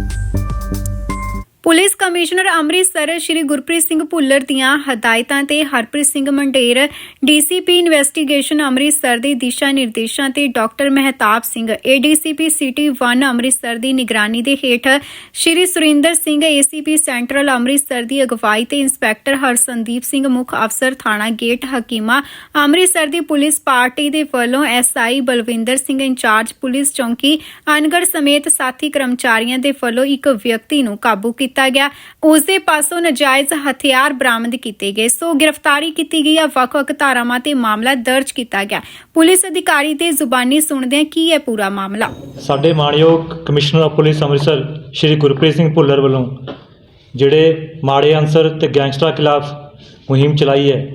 you police commissioner Amritsar Shri Gurpreet Singh Bhullar ਦੀਆਂ ਹਦਾਇਤਾਂ ਤੇ ਹਰਪ੍ਰੀਤ ਸਿੰਘ ਮੰਡੇਰ, ਡੀਸੀਪੀ ਇਨਵੈਸਟੀਗੇਸ਼ਨ ਅੰਮ੍ਰਿਤਸਰ ਦੇ ਦਿਸ਼ਾ ਨਿਰਦੇਸ਼ਾਂ ਤੇ doctor Mehtab Singh, ADCP city 1 Amritsar ਦੀ ਨਿਗਰਾਨੀ ਦੇ ਹੇਠ ਸ਼੍ਰੀ ਸੁਰਿੰਦਰ ਸਿੰਘ, ਏਸੀਪੀ ਸੈਂਟਰਲ ਅੰਮ੍ਰਿਤਸਰ ਦੀ ਅਗਵਾਈ ਤੇ ਇੰਸਪੈਕਟਰ ਹਰਸੰਦੀਪ ਸਿੰਘ, ਮੁੱਖ ਅਫਸਰ ਥਾਣਾ ਗੇਟ ਹਕੀਮਾ, ਅੰਮ੍ਰਿਤਸਰ ਦੀ ਪੁਲਿਸ ਪਾਰਟੀ ਦੇ ਵੱਲੋਂ SI Balwinder Singh incharge, police ਚੌਂਕੀ ਅਨਗੜ ਸਮੇਤ ਸਾਥੀ ਕਰਮਚਾਰੀਆਂ ਦੇ ਵੱਲੋਂ ਇੱਕ ਵਿਅਕਤੀ ਨੂੰ ਕਾਬੂ ਕੀਤਾ। ਕੀਤਾ ਗਿਆ। ਉਸ ਦੇ ਪਾਸੋਂ ਨਜਾਇਜ਼ ਹਥਿਆਰ ਬਰਾਮਦ ਕੀਤੇ ਗਏ। ਸੋ ਗ੍ਰਿਫਤਾਰੀ ਕੀਤੀ ਗਈ ਹੈ ਵੱਖ-ਵੱਖ ਧਾਰਾਵਾਂ ਤੇ ਮਾਮਲਾ ਦਰਜ ਕੀਤਾ ਗਿਆ। ਪੁਲਿਸ ਅਧਿਕਾਰੀ ਤੇ ਜ਼ੁਬਾਨੀ ਸੁਣਦੇ ਹਾਂ ਕੀ ਹੈ ਪੂਰਾ ਮਾਮਲਾ? ਸਾਡੇ ਮਾਣਯੋਗ commissioner of police Amritsar, Shri Gurpreet Singh Bhullar ਵੱਲੋਂ, ਜਿਹੜੇ ਮਾੜੇ ਅਨਸਰ ਤੇ ਗੈਂਗਸਟਰਾਂ ਖਿਲਾਫ ਮੁਹਿੰਮ ਚਲਾਈ ਹੈ,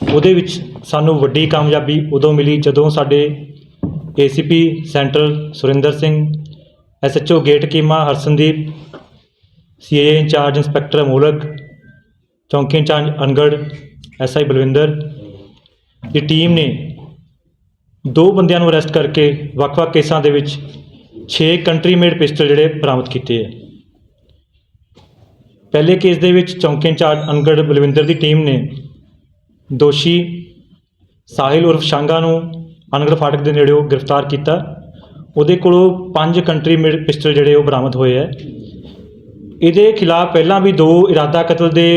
ਉਹਦੇ ਵਿੱਚ ਸਾਨੂੰ ਵੱਡੀ ਕਾਮਯਾਬੀ ਉਦੋਂ ਮਿਲੀ ਜਦੋਂ ਸਾਡੇ ACP central Surinder Singh, SHO gate Hakima Harsandeep CIA incharge inspector Amolak ਚੌਂਕੀ ਇੰਚਾਰਜ ਅਨਗੜ ਐਸਆਈ ਬਲਵਿੰਦਰ ਦੀ ਟੀਮ ਨੇ ਦੋ ਬੰਦਿਆਂ ਨੂੰ ਅਰੈਸਟ ਕਰਕੇ ਵੱਖ-ਵੱਖ ਕੇਸਾਂ ਦੇ ਵਿੱਚ 6 ਕੰਟਰੀ ਮੇਡ ਪਿਸਟਲ ਜਿਹੜੇ ਬਰਾਮਦ ਕੀਤੇ ਹੈ ਪਹਿਲੇ ਕੇਸ ਦੇ ਵਿੱਚ ਚੌਂਕੀ ਇੰਚਾਰਜ ਅਨਗੜ ਬਲਵਿੰਦਰ ਦੀ ਟੀਮ ਨੇ ਦੋਸ਼ੀ ਸਾਹਿਲ ਉਰਫ ਸ਼ਾਂਗਾ ਨੂੰ ਅਨਗੜ ਫਾਟਕ ਦੇ ਨੇੜਿਓਂ ਗ੍ਰਿਫਤਾਰ ਕੀਤਾ। ਉਹਦੇ ਕੋਲੋਂ ਪੰਜ ਕੰਟਰੀ ਮੇਡ ਪਿਸਟਲ ਜਿਹੜੇ ਉਹ ਬਰਾਮਦ ਹੋਏ ਹੈ ਇਹਦੇ ਖਿਲਾਫ ਪਹਿਲਾਂ ਵੀ ਦੋ ਇਰਾਦਾ ਕਤਲ ਦੇ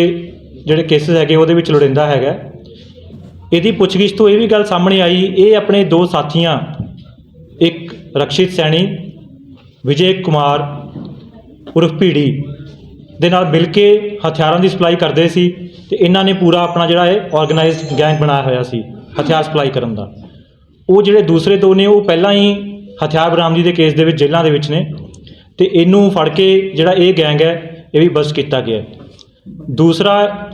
ਜਿਹੜੇ ਕੇਸਿਸ ਹੈਗੇ, ਉਹਦੇ ਵਿੱਚ ਲੋੜਿੰਦਾ ਹੈਗਾ। ਇਹਦੀ ਪੁੱਛਗਿੱਛ ਤੋਂ ਇਹ ਵੀ ਗੱਲ ਸਾਹਮਣੇ ਆਈ, ਇਹ ਆਪਣੇ ਦੋ ਸਾਥੀਆਂ, ਇੱਕ ਰਕਸ਼ਿਤ ਸੈਣੀ, ਵਿਜੇ ਕੁਮਾਰ ਉਰਫ ਭੀੜੀ ਦੇ ਨਾਲ ਮਿਲ ਕੇ ਹਥਿਆਰਾਂ ਦੀ ਸਪਲਾਈ ਕਰਦੇ ਸੀ ਤੇ ਇਹਨਾਂ ਨੇ ਪੂਰਾ ਆਪਣਾ ਜਿਹੜਾ ਹੈ ਆਰਗੇਨਾਈਜ਼ਡ ਗੈਂਗ ਬਣਾਇਆ ਹੋਇਆ ਸੀ, ਹਥਿਆਰ ਸਪਲਾਈ ਕਰਨ ਦਾ। ਉਹ ਜਿਹੜੇ ਦੂਸਰੇ ਦੋ ਨੇ, ਉਹ ਪਹਿਲਾਂ ਹੀ ਹਥਿਆਰ ਬਰਾਮਦੀ ਦੇ ਕੇਸ ਦੇ ਵਿੱਚ ਜੇਲ੍ਹਾਂ ਦੇ ਵਿੱਚ ਨੇ। ਤੇ ਇਹਨੂੰ ਫੜ ਕੇ ਜਿਹੜਾ ਇਹ ਗੈਂਗ ਹੈ ਇਹ ਵੀ ਬਸਟ ਕੀਤਾ ਗਿਆ ਦੂਸਰਾ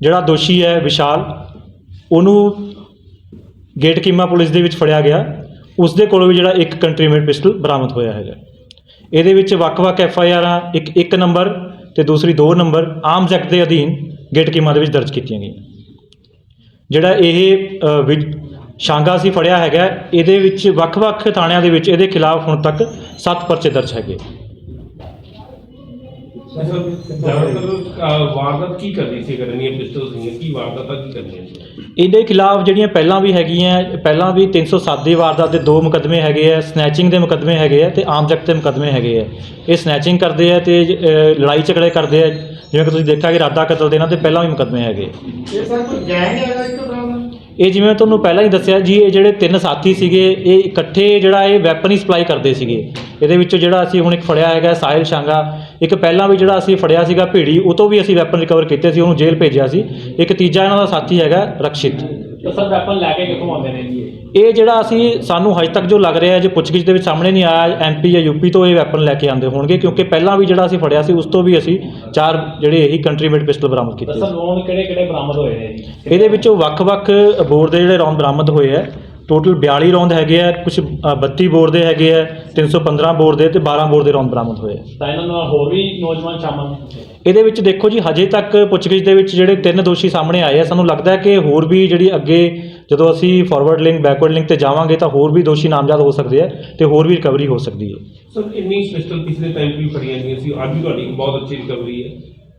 ਜਿਹੜਾ ਦੋਸ਼ੀ ਹੈ ਵਿਸ਼ਾਲ ਉਹਨੂੰ ਗੇਟਕੀਮਾ ਪੁਲਿਸ ਦੇ ਵਿੱਚ ਫੜਿਆ ਗਿਆ। ਉਸ ਦੇ ਕੋਲੋਂ ਵੀ ਜਿਹੜਾ ਇੱਕ ਕੰਟਰੀਮੇਟ ਪਿਸਟਲ ਬਰਾਮਦ ਹੋਇਆ ਹੈਗਾ। ਇਹਦੇ ਵਿੱਚ ਵੱਖ-ਵੱਖ ਐਫ ਆਈ ਆਰਾਂ ਇੱਕ ਇੱਕ ਨੰਬਰ ਤੇ ਦੂਸਰੀ 2 ਨੰਬਰ ਆਰਮਸ ਐਕਟ ਦੇ ਅਧੀਨ ਗੇਟਕੀਮਾ ਦੇ ਵਿੱਚ ਦਰਜ ਕੀਤੀਆਂ ਗਈਆਂ। ਜਿਹੜਾ ਇਹ ਅ, ਵਿੱਚ ਸ਼ਾਂਗਾ ਸੀ ਫੜਿਆ ਹੈਗਾ ਇਹਦੇ ਵਿੱਚ ਵੱਖ-ਵੱਖ ਥਾਣਿਆਂ ਦੇ ਵਿੱਚ ਇਹਦੇ ਖਿਲਾਫ ਹੁਣ ਤੱਕ 7 ਪਰਚੇ ਦਰਜ ਹੈਗੇ। ਜ਼ਿਆਦਾਤਰ ਵਾਰਦਾਤ ਕੀ ਕਰਨੀ ਸੀ ਕਰਨੀ ਹੈ ਪਿਸਟਲ ਸੀਗੀਆਂ? ਕੀ ਵਾਰਦਾਤਾਂ ਕੀ ਕਰਨੀਆਂ ਸੀ? ਇਹਦੇ ਖਿਲਾਫ ਜਿਹੜੀਆਂ ਪਹਿਲਾਂ ਵੀ ਹੈਗੀਆਂ ਪਹਿਲਾਂ ਵੀ 307 ਦੀ ਵਾਰਦਾਤ ਦੇ ਦੋ ਮੁਕੱਦਮੇ ਹੈਗੇ ਆ ਸਨੈਚਿੰਗ ਦੇ ਮੁਕੱਦਮੇ ਹੈਗੇ ਆ ਤੇ ਆਰਮਸ ਐਕਟ ਦੇ ਮੁਕੱਦਮੇ ਹੈਗੇ ਆ। ਇਹ ਸਨੈਚਿੰਗ ਕਰਦੇ ਆ ਤੇ ਅ, ਲੜਾਈ ਝਗੜੇ ਕਰਦੇ ਆ। ਜਿਵੇਂ ਕਿ ਤੁਸੀਂ ਦੇਖਿਆ ਕਿ ਇਰਾਦਾ ਕਤਲ ਦੇ ਇਹਨਾਂ ਤੇ ਪਹਿਲਾਂ ਵੀ ਮੁਕੱਦਮੇ ਹੈਗੇ। ਇਹ ਸਰ ਕੋਈ ਗੈਂਗ ਹੈਗਾ ਇੱਕ ਤਰ੍ਹਾਂ ਦਾ? ਇਹ ਜਿਵੇਂ ਤੁਹਾਨੂੰ ਪਹਿਲਾਂ ਹੀ ਦੱਸਿਆ ਜੀ ਇਹ ਜਿਹੜੇ ਤਿੰਨ ਸਾਥੀ ਸੀਗੇ ਇਹ ਇਕੱਠੇ ਜਿਹੜਾ ਇਹ ਵੈਪਨ ਹੀ ਸਪਲਾਈ ਕਰਦੇ ਸੀਗੇ। ਇਹਦੇ ਵਿੱਚੋਂ ਜਿਹੜਾ ਅਸੀਂ ਹੁਣ ਇੱਕ ਫੜਿਆ ਹੈਗਾ ਸਾਹਿਲ ਸ਼ਾਂਗਾ ਇੱਕ ਪਹਿਲਾਂ ਵੀ ਜਿਹੜਾ ਅਸੀਂ ਫੜਿਆ ਸੀਗਾ ਭੀੜੀ ਉਹ ਤੋਂ ਵੀ ਅਸੀਂ ਵੈਪਨ ਰਿਕਵਰ ਕੀਤੇ ਸੀ ਉਹਨੂੰ ਜੇਲ੍ਹ ਭੇਜਿਆ ਸੀ। ਇੱਕ ਤੀਜਾ ਇਹਨਾਂ ਦਾ ਸਾਥੀ ਹੈਗਾ ਰਕਸ਼ਿਤ। ਤਾਂ ਸਰ ਵੈਪਨ ਲੈ ਕੇ ਕਿੱਥੋਂ ਆਉਂਦੇ ਨੇ ਜੀ ਇਹ? ਜਿਹੜਾ ਅਸੀਂ ਸਾਨੂੰ ਹਜੇ ਤੱਕ ਜੋ ਲੱਗ ਰਿਹਾ ਹੈ ਜੇ ਪੁੱਛਗਿੱਛ ਦੇ ਵਿੱਚ ਸਾਹਮਣੇ ਨਹੀਂ ਆਇਆ ਐਮਪੀ ਜਾਂ ਯੂਪੀ ਤੋਂ ਇਹ ਵੈਪਨ ਲੈ ਕੇ ਆਉਂਦੇ ਹੋਣਗੇ ਕਿਉਂਕਿ ਪਹਿਲਾਂ ਵੀ ਜਿਹੜਾ ਅਸੀਂ ਫੜਿਆ ਸੀ ਉਸ ਤੋਂ ਵੀ ਅਸੀਂ ਚਾਰ ਜਿਹੜੇ ਇਹੀ ਕੰਟਰੀਮੇਟ ਪਿਸਟਲ ਬਰਾਮਦ ਕੀਤੇ ਸਰ ਸੀ। ਲੋਨ ਕਿਹੜੇ ਕਿਹੜੇ ਬਰਾਮਦ ਹੋਏ ਨੇ ਜੀ? ਇਹਦੇ ਵਿੱਚੋਂ ਵੱਖ-ਵੱਖ ਬੋਰ ਦੇ ਜਿਹੜੇ ਰੌਂਦ ਬਰਾਮਦ ਹੋਏ ਆ ਟੋਟਲ 42 ਰੌਂਦ ਹੈਗੇ ਆ ਕੁਝ 32 ਬੋਰ ਦੇ ਹੈਗੇ ਆ 315 ਬੋਰ ਦੇ ਤੇ 12 ਬੋਰ ਦੇ ਰੌਂਦ ਬਰਾਮਦ ਹੋਏ ਆ। ਤਾਂ ਇਹਨਾਂ ਨਾਲ ਹੋਰ ਵੀ ਨੌਜਵਾਨ ਸ਼ਾਮਲ ਨੇ ਇਹਦੇ ਵਿੱਚ ਦੇਖੋ ਜੀ ਹਜੇ ਤੱਕ ਪੁੱਛਗਿੱਛ ਦੇ ਵਿੱਚ ਜਿਹੜੇ ਤਿੰਨ ਦੋਸ਼ੀ ਸਾਹਮਣੇ ਆਏ ਆ ਸਾਨੂੰ ਲੱਗਦਾ ਹੈ ਕਿ ਹੋਰ ਵੀ ਜਿਹੜੀ ਅੱਗੇ ਜਦੋਂ ਅਸੀਂ ਫਾਰਵਰਡ ਲਿੰਕ ਬੈਕਵਰਡ ਲਿੰਕ ਤੇ ਜਾਵਾਂਗੇ ਤਾਂ ਹੋਰ ਵੀ ਦੋਸ਼ੀ ਨਾਮਜ਼ਦ ਹੋ ਸਕਦੇ ਆ ਤੇ ਹੋਰ ਵੀ ਰਿਕਵਰੀ ਹੋ ਸਕਦੀ ਹੈ। ਸਰ ਇੰਨੀ ਪਿਸਟਲ ਪਿਛਲੇ ਟਾਈਮ ਵੀ ਫੜੀਆਂ ਗਈਆਂ ਸੀ ਅੱਜ ਵੀ ਤੁਹਾਡੀ ਬਹੁਤ ਅੱਛੀ ਰਿਕਵਰੀ ਹੈ।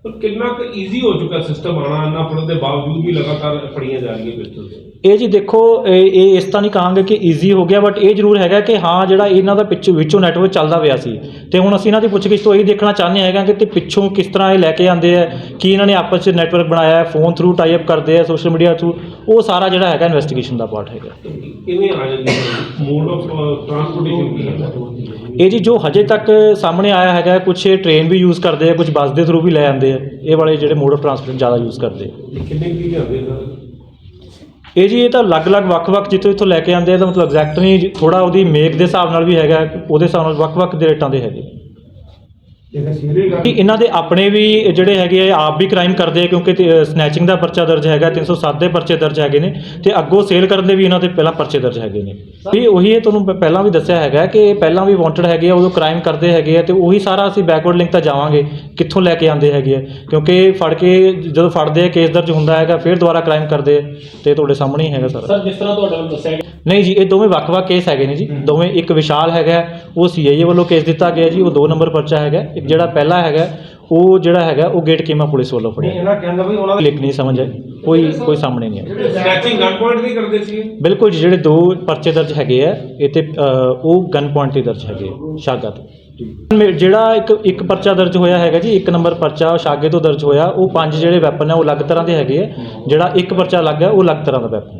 ਪਰ ਕਿੰਨਾ ਕੁ ਈਜ਼ੀ ਹੋ ਚੁੱਕਾ ਸਿਸਟਮ ਆਣਾ ਇੰਨਾ ਫੜਨ ਦੇ ਬਾਵਜੂਦ ਵੀ ਲਗਾਤਾਰ ਫੜੀਆਂ ਜਾ ਰਹੀਆਂ ਪਿਸਟਲ ਇਹ ਜੀ ਦੇਖੋ ਇਹ ਇਹ ਇਸ ਤਾਂ ਨਹੀਂ ਕਹਾਂਗੇ ਕਿ ਈਜ਼ੀ ਹੋ ਗਿਆ ਬਟ ਇਹ ਜ਼ਰੂਰ ਹੈਗਾ ਕਿ ਹਾਂ ਜਿਹੜਾ ਇਹਨਾਂ ਦਾ ਪਿੱਛੋਂ ਵਿੱਚੋਂ ਨੈਟਵਰਕ ਚੱਲਦਾ ਪਿਆ ਸੀ। ਤੇ ਹੁਣ ਅਸੀਂ ਇਹਨਾਂ ਦੀ ਪੁੱਛਗਿੱਛ ਤੋਂ ਇਹ ਦੇਖਣਾ ਚਾਹੁੰਦੇ ਹੈਗਾ ਕਿ ਤੇ ਪਿੱਛੋਂ ਕਿਸ ਤਰ੍ਹਾਂ ਇਹ ਲੈ ਕੇ ਆਉਂਦੇ ਆ ਕੀ ਇਹਨਾਂ ਨੇ ਆਪਸ 'ਚ ਨੈਟਵਰਕ ਬਣਾਇਆ ਹੈ ਫੋਨ ਥਰੂ ਟਾਈ ਅਪ ਕਰਦੇ ਆ ਸੋਸ਼ਲ ਮੀਡੀਆ ਥਰੂ ਉਹ ਸਾਰਾ ਜਿਹੜਾ ਹੈਗਾ ਇਨਵੈਸਟੀਗੇਸ਼ਨ ਦਾ ਪਾਰਟ ਹੈਗਾ। ਕਿਵੇਂ ਆ ਜਾਂਦੀ ਹੈ? ਮੋਡ ਆਫ ਟਰਾਂਸਪੋਰਟੇਸ਼ਨ ਕੀ ਹੈ? ਇਹ ਜੀ ਜੋ ਹਜੇ ਤੱਕ ਸਾਹਮਣੇ ਆਇਆ ਹੈਗਾ ਕੁਝ ਟ੍ਰੇਨ ਵੀ ਯੂਜ਼ ਕਰਦੇ ਆ ਕੁਝ ਬੱਸ ਦੇ ਥਰੂ ਵੀ ਲੈ ਆਉਂਦੇ ਆ ਇਹ ਵਾਲੇ ਜਿਹੜੇ ਮੋਡ ਆਫ ਟਰਾਂਸਪੋਰਟ ਜ਼ਿਆਦਾ ਯੂਜ਼ ਕਰਦੇ ਆ। ਕਿੰਨੇ ਕੀ ਸਰ ਇਹ ਜੀ ਇਹ ਤਾਂ ਅਲੱਗ-ਅਲੱਗ ਵੱਖ-ਵੱਖ ਜਿੱਥੋਂ ਇੱਥੋਂ ਲੈ ਕੇ ਆਉਂਦੇ ਆ ਤਾਂ ਮਤਲਬ ਐਗਜ਼ੈਕਟ ਨਹੀਂ ਥੋੜਾ ਉਹਦੀ ਮੇਕ ਦੇ ਹਿਸਾਬ ਨਾਲ ਵੀ ਹੈਗਾ ਉਹਦੇ ਹਿਸਾਬ ਨਾਲ ਵੱਖ-ਵੱਖ ਦੇ ਰੇਟਾਂ ਦੇ ਹੈਗੇ। ਕਿ ਇਹਨਾਂ ਦੇ ਆਪਣੇ ਵੀ ਜਿਹੜੇ ਹੈਗੇ ਆ ਆਪ ਵੀ ਕ੍ਰਾਈਮ ਕਰਦੇ ਆ ਕਿਉਂਕਿ ਸਨੈਚਿੰਗ ਦਾ ਪਰਚਾ ਦਰਜ ਹੈਗਾ 307 ਦੇ ਪਰਚੇ ਦਰਜ ਹੈਗੇ ਨੇ ਤੇ ਅੱਗੋਂ ਸੇਲ ਕਰਨ ਦੇ ਵੀ ਇਹਨਾਂ ਦੇ ਪਹਿਲਾਂ ਪਰਚੇ ਦਰਜ ਹੈਗੇ ਨੇ। ਵੀ ਉਹੀ ਇਹ ਤੁਹਾਨੂੰ ਪਹਿਲਾਂ ਵੀ ਦੱਸਿਆ ਹੈਗਾ ਕਿ ਇਹ ਪਹਿਲਾਂ ਵੀ ਵਾਂਟਡ ਹੈਗੇ ਆ ਉਦੋਂ ਕ੍ਰਾਈਮ ਕਰਦੇ ਹੈਗੇ ਆ ਤੇ ਉਹੀ ਸਾਰਾ ਅਸੀਂ ਬੈਕਵਰਡ ਲਿੰਕ ਤਾਂ ਜਾਵਾਂਗੇ ਕਿੱਥੋਂ ਲੈ ਕੇ ਆਉਂਦੇ ਹੈਗੇ ਆ। ਕਿਉਂਕਿ ਫੜ ਕੇ ਜਦੋਂ ਫੜਦੇ ਆ ਕੇਸ ਦਰਜ ਹੁੰਦਾ ਹੈਗਾ ਫਿਰ ਦੁਬਾਰਾ ਕ੍ਰਾਈਮ ਕਰਦੇ ਆ ਤੇ ਤੁਹਾਡੇ ਸਾਹਮਣੇ ਹੀ ਹੈਗਾ ਸਾਰਾ। ਸਰ ਜਿਸ ਤਰ੍ਹਾਂ ਤੁਹਾਡੇ ਵੱਲੋਂ ਦੱਸਿਆ ਗਿਆ। ਨਹੀਂ ਜੀ ਇਹ ਦੋਵੇਂ ਵੱਖ-ਵੱਖ ਕੇਸ ਹੈਗੇ ਨੇ ਜੀ ਦੋਵੇਂ ਇੱਕ ਵਿਸ਼ਾਲ ਹੈਗਾ ਉਹ ਸੀਆਈਏ ਵੱਲੋਂ ਕੇਸ ਦਿੱਤਾ ਗਿਆ ਜੀ ਉਹ 2 ਨੰਬਰ ਪਰਚਾ ਹੈਗਾ ਜਿਹੜਾ ਪਹਿਲਾ ਹੈਗਾ ਉਹ ਜਿਹੜਾ ਹੈਗਾ ਉਹ ਗੇਟ ਕੀਮਾ ਪੁਲਿਸ ਵੱਲੋਂ ਫੜਿਆ। ਇਹਨਾਂ ਕਹਿੰਦਾ ਵੀ ਉਹਨਾਂ ਲਿਖ ਨਹੀਂ ਸਮਝ ਆਈ। ਕੋਈ ਕੋਈ ਸਾਹਮਣੇ ਨਹੀਂ ਆਇਆ। ਸਨੈਚਿੰਗ ਗਨ ਪੁਆਇੰਟ ਵੀ ਕਰਦੇ ਸੀ ਬਿਲਕੁਲ ਜੀ, ਜਿਹੜੇ ਦੋ ਪਰਚੇ ਦਰਜ ਹੈਗੇ ਆ ਇਹ ਤੇ ਅ, ਉਹ ਗਨ ਪੁਆਇੰਟ ਤੇ ਦਰਜ ਹੈਗੇ ਆ, ਸ਼ਾਗਾ ਤੋਂ। ਮੇ- ਜਿਹੜਾ ਇੱਕ ਇੱਕ ਪਰਚਾ ਦਰਜ ਹੋਇਆ ਹੈਗਾ ਜੀ ਇੱਕ ਨੰਬਰ ਪਰਚਾ ਸ਼ਾਗੇ ਤੋਂ ਦਰਜ ਹੋਇਆ ਉਹ ਪੰਜ ਜਿਹੜੇ ਵੈਪਨ ਆ ਉਹ ਅਲੱਗ ਤਰ੍ਹਾਂ ਦੇ ਹੈਗੇ ਆ। ਜਿਹੜਾ ਇੱਕ ਪਰਚਾ ਅਲੱਗ ਹੈ ਉਹ ਅਲੱਗ ਤਰ੍ਹਾਂ ਦਾ ਵੈਪਨ